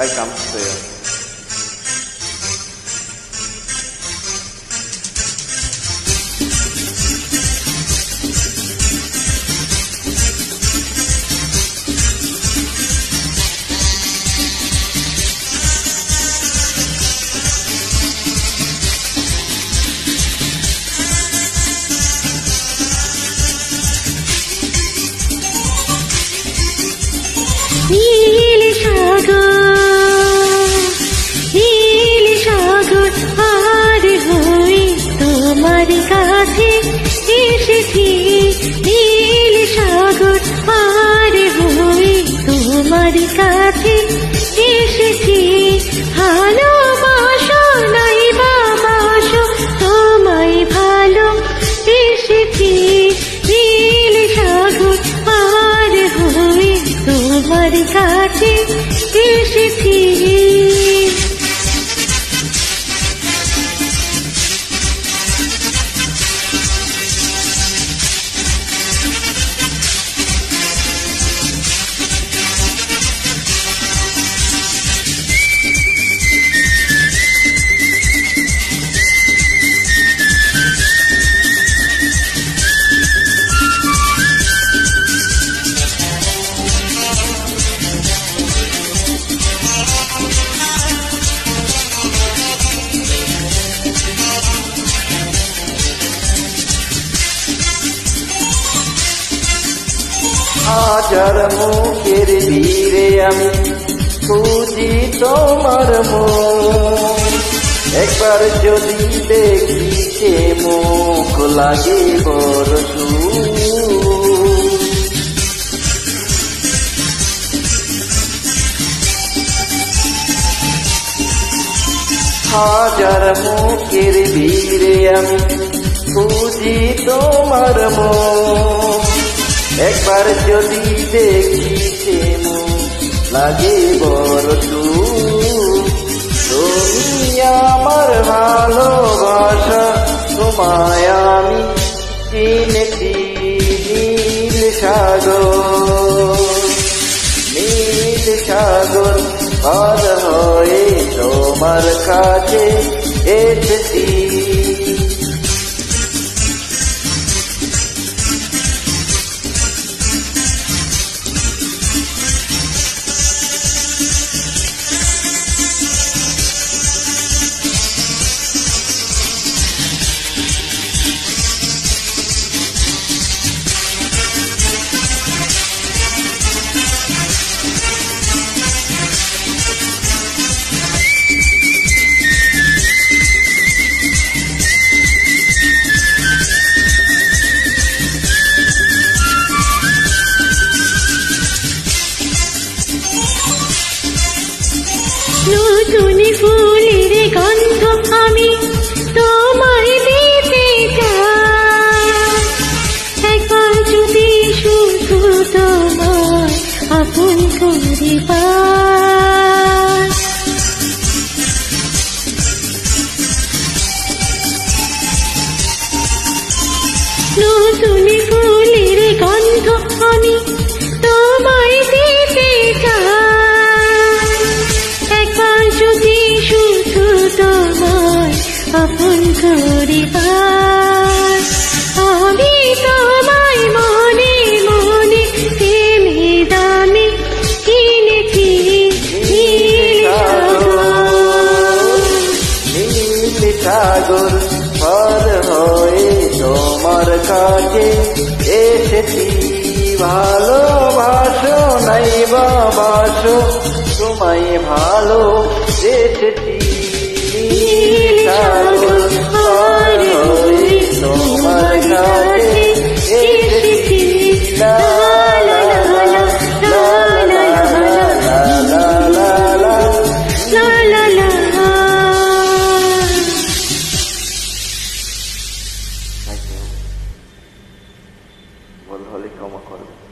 I come to তোমার কাছে এসেছি। ভালোবাসো নাই বাবাসো তোমায় ভালো নীল সাগর আর হই তোমার কাছে এসেছি। হাজার মুখের ভিড়ে আমি খুঁজি তোমার মন একবার যদি দেখি সে মুখ লাগে বড়। হাজার মুখের ভিড়ে আমি খুঁজি তোমার মন একবার যদি দেখি সে মুখ লাগে বড়। তুমি আমার ভালোবাসা, তোমায় আমি চিনেছি নীল সাগর নীল সাগর পার হয়ে তোমার কাছে এসেছি নতুনি ফুলের গন্ধ আমি তোমায় দিতে চাই। একবার যদি শুধু তোমায় আপন করে নতুনি ফুলের গন্ধ আমি তোমাকে এসেছি ভালোবাসো নাই বাসো তোমায় ভালো এসেছি ভুল হলে ক্ষমা করবেন